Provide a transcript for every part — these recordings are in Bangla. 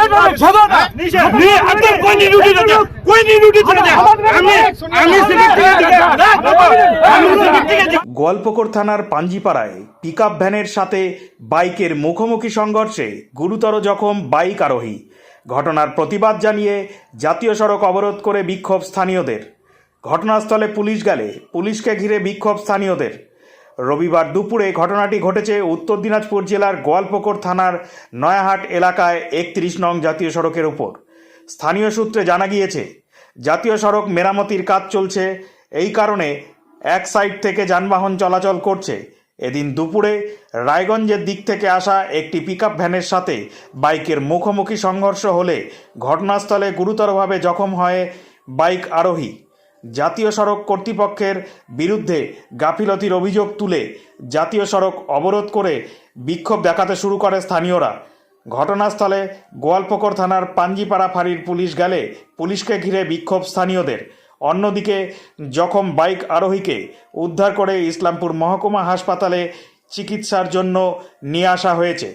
আপনার গোয়ালপুকুর থানার পাঞ্জিপাড়ায় পিক ভ্যানের সাথে বাইকের মুখোমুখি সংঘর্ষে গুরুতর জখম বাইক আরোহী। ঘটনার প্রতিবাদ জানিয়ে জাতীয় সড়ক অবরোধ করে বিক্ষোভ স্থানীয়দের। ঘটনাস্থলে পুলিশ গেলে পুলিশকে ঘিরে বিক্ষোভ স্থানীয়দের। রবিবার দুপুরে ঘটনাটি ঘটেছে উত্তর দিনাজপুর জেলার গোয়ালপুকুর থানার নয়াহাট এলাকায় একত্রিশ নং জাতীয় সড়কের উপর। স্থানীয় সূত্রে জানা গিয়েছে, জাতীয় সড়ক মেরামতির কাজ চলছে। এই কারণে এক সাইড থেকে যানবাহন চলাচল করছে। এদিন দুপুরে রায়গঞ্জের দিক থেকে আসা একটি পিকআপ ভ্যানের সাথে বাইকের মুখোমুখি সংঘর্ষ হলে ঘটনাস্থলে গুরুতরভাবে জখম হয় বাইক আরোহী। জাতীয় সড়ক কর্তৃপক্ষের বিরুদ্ধে গাফিলতির অভিযোগ তুলে জাতীয় সড়ক অবরোধ করে বিক্ষোভ দেখাতে শুরু করে স্থানীয়রা। ঘটনাস্থলে গোয়ালপকর থানার পাঞ্জিপাড়া ফাঁড়ির পুলিশ গেলে পুলিশকে ঘিরে বিক্ষোভ স্থানীয়দের। অন্যদিকে জখম বাইক আরোহীকে উদ্ধার করে ইসলামপুর মহকুমা হাসপাতালে চিকিৎসার জন্য নিয়ে আসা হয়েছে।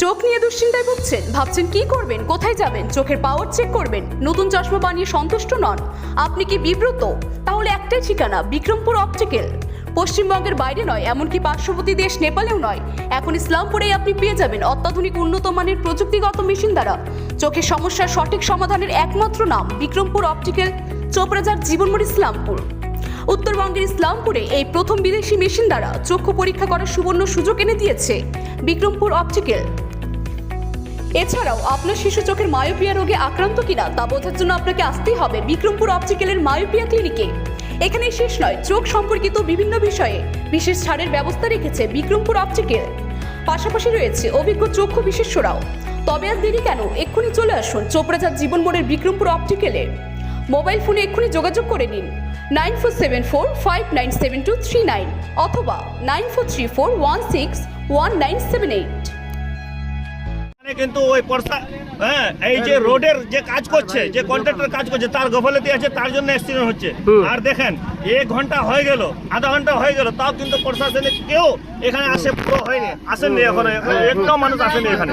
চোখ নিয়ে দুশ্চিন্তায় ভুগছেন? ভাবছেন কি করবেন? কোথায় যাবেন? চোখের পাওয়ার চেক করবেন? নতুন চশমা বানিয়ে সন্তুষ্ট নন? আপনি কি বিব্রত? তাহলে একটাই ঠিকানা, বিক্রমপুর অপটিক্যাল পশ্চিমবঙ্গের বাইরে নয়, এমনকি পার্শ্ববর্তী দেশ নেপালেও নয়। এখন ইসলামপুরেই আপনি পেয়ে যাবেন অত্যাধুনিক উন্নত মানের প্রযুক্তিগত মেশিন দ্বারা। চোখের সমস্যার সঠিক সমাধানের একমাত্র নাম বিক্রমপুর অপটিক্যাল চোপড়াজার জীবনমোড় ইসলামপুর। উত্তরবঙ্গের ইসলামপুরে এই প্রথম বিদেশি মেশিন দ্বারা চক্ষু পরীক্ষা করার সুবর্ণ সুযোগ এনে দিয়েছে বিক্রমপুর অপটিক্যাল। এছাড়াও, আপনার শিশু চোখের মায়োপিয়া রোগে আক্রান্ত কিনা তা বোঝার জন্য আপনাকে আসতেই হবে বিক্রমপুর অপটিক্যালের মায়োপিয়া ক্লিনিকে। এখানে শেষ নয়, চোখ সম্পর্কিত বিভিন্ন বিষয়ে বিশেষ ছাড়ের ব্যবস্থা রেখেছে বিক্রমপুর অপটিক্যাল পাশাপাশি রয়েছে অভিজ্ঞ চক্ষু বিশেষ্যরাও তবে আর দেরি কেন? এক্ষুনি চলে আসুন চোপড়াজার জীবন মোড়ের বিক্রমপুর অপটিক্যালে মোবাইল ফোনে এক্ষুনি যোগাযোগ করে নিন, nine four seven four five nine seven two three nine অথবা nine four three four one six one nine seven eight. কিন্তু ওই পর্সা হ্যাঁ এই যে রোডের যে কাজ করছে যে কন্ট্রাক্টর কাজ করছে তার গফলতি আছে তার জন্য অ্যাক্সিডেন্ট হচ্ছে। আর দেখেন এক ঘণ্টা হয়ে গেল আধা ঘণ্টা হয়ে গেল তাও কিন্তু প্রশাসনিক কেউ এখানে আসে পুরো হয়নি আসেননি এখন একটাও মানুষ আসেনি এখানে।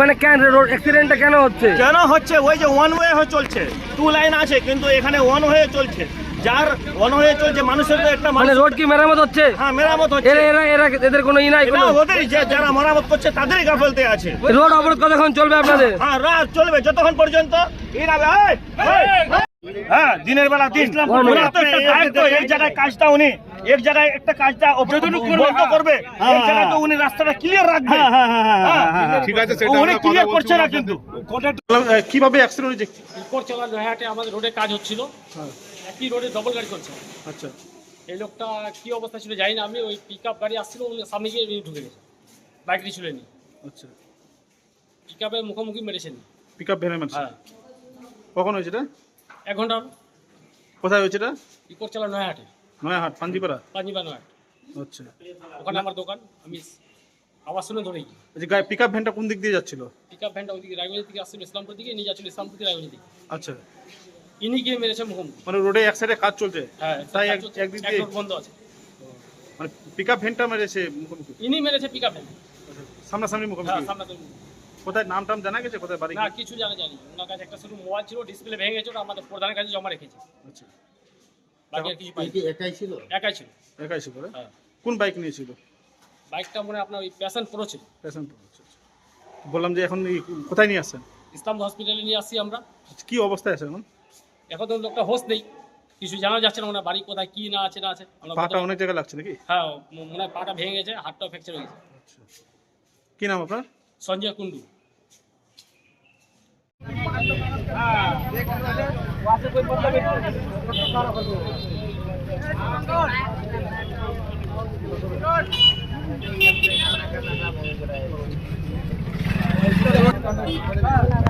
মানে কেন রোড অ্যাক্সিডেন্টটা কেন হচ্ছে? কেন হচ্ছে? ওই যে ওয়ান ওয়ে হয়ে চলছে টু লাইন আছে কিন্তু এখানে ওয়ান ওয়ে চলছে। যার চলছে মানুষের তো একটা মানে রোড কি মেরামত হচ্ছে? হ্যাঁ মেরামত হচ্ছে। এরা এরা এরা এদের কোনো ই নাই কোনো ওদেরই যে যারা মেরামত করছে তাদেরই গাফলতে আছে। রোড অবরোধ কতক্ষণ চলবে আপনাদের? হ্যাঁ রাত চলবে যতক্ষণ পর্যন্ত। হ্যাঁ দিনের বেলা দিন ওনার তো একটা দায়িত্ব এক জায়গায় কাজটা উনি এক জায়গায় একটা কাজটা বন্ধ করবে এক জায়গায় তো উনি রাস্তাটা ক্লিয়ার রাখবে। হ্যাঁ। ঠিক আছে সেটা উনি ক্লিয়ার করছে না কিন্তু। কীভাবে অ্যাক্সিডেন্ট হয়েছে? আমাদের রোডে কাজ হচ্ছিল। একই রোডে ডবল গাড়ি চলছে। আচ্ছা। এই লোকটা কি অবস্থা ছিল জানি না আমি ওই পিক আপ গাড়ি আসছিল ওই সামনে গিয়ে ঢুকে গেছে। বাইকটি ছিল নি আচ্ছা। পিক আপের মুখোমুখি মেরেছেন পিক আপ ভ্যানের মানুষ হ্যাঁ। কখন হয়েছে এটা? এক ঘণ্টা কোথায় হয়েছে এটা? উপর চলা নয়াহাটে নয়াহাট পাঞ্জিপাড়া? পাঞ্জিবা নয়াহাট। আচ্ছা। ওখানে আমার দোকান আমি আওয়াজ শুনে ধরে গিয়ে আচ্ছা পিক আপ ভ্যানটা কোন দিক দিয়ে যাচ্ছিল? পিক আপ ভ্যানটা ওইদিকে রায়গঞ্জের দিকে আসছিল ইসলামপুর দিকে নিয়ে যাচ্ছিল ইসলামপুর থেকে রায়গঞ্জের দিকে। আচ্ছা। ইনি গিয়ে মেরেছে মুখোমুখি মানে রোডে এক সাইডে কাজ চলছে। হ্যাঁ তাই একদিক দিয়ে বন্ধ আছে। মানে পিক আপ ভ্যানটা মেরেছে মুখোমুখি ইনি মেরেছে পিক আপ ভ্যান সামনাসামনি হ্যাঁ মুখোমুখি সামনে কোথায় নাম টাম জানা গেছে? কোথায় বাড়ি না কিছু জানা জানি ওনার কাছে একটা শুধু মোবাইল ছিল ডিসপ্লে ভেঙে গেছে ওটা আমাদের প্রধানের কাছে জমা রেখেছে। আচ্ছা। বাকি আর কিছু পাই একাই ছিল? একাই ছিল। একাই ছিল হ্যাঁ? কোন বাইক নিয়েছিল? বাইকটা মনে হয় আপনার ওই প্যাশন প্রো ছিল। প্যাশন প্রো আচ্ছা আচ্ছা। বললাম যে এখন কোথায় নিয়ে আসছেন? ইসলাম হসপিটালে নিয়ে আসছি আমরা। আচ্ছা, কি অবস্থায় আছে এখন? এখন তো লোকটা হোস নেই। কিছু জানা যাচ্ছে না ওনার বাড়ি কোথায় কি না আছে না আছে। আমরা পাটা অনেক জায়গায় লাগছে নাকি? হ্যাঁ মনে হয় পাটা ভেঙে গেছে হাতটাও ফ্র্যাকচার হয়ে গেছে। কি নাম আপনার? সঞ্জয় কুন্ডু হ্যাঁ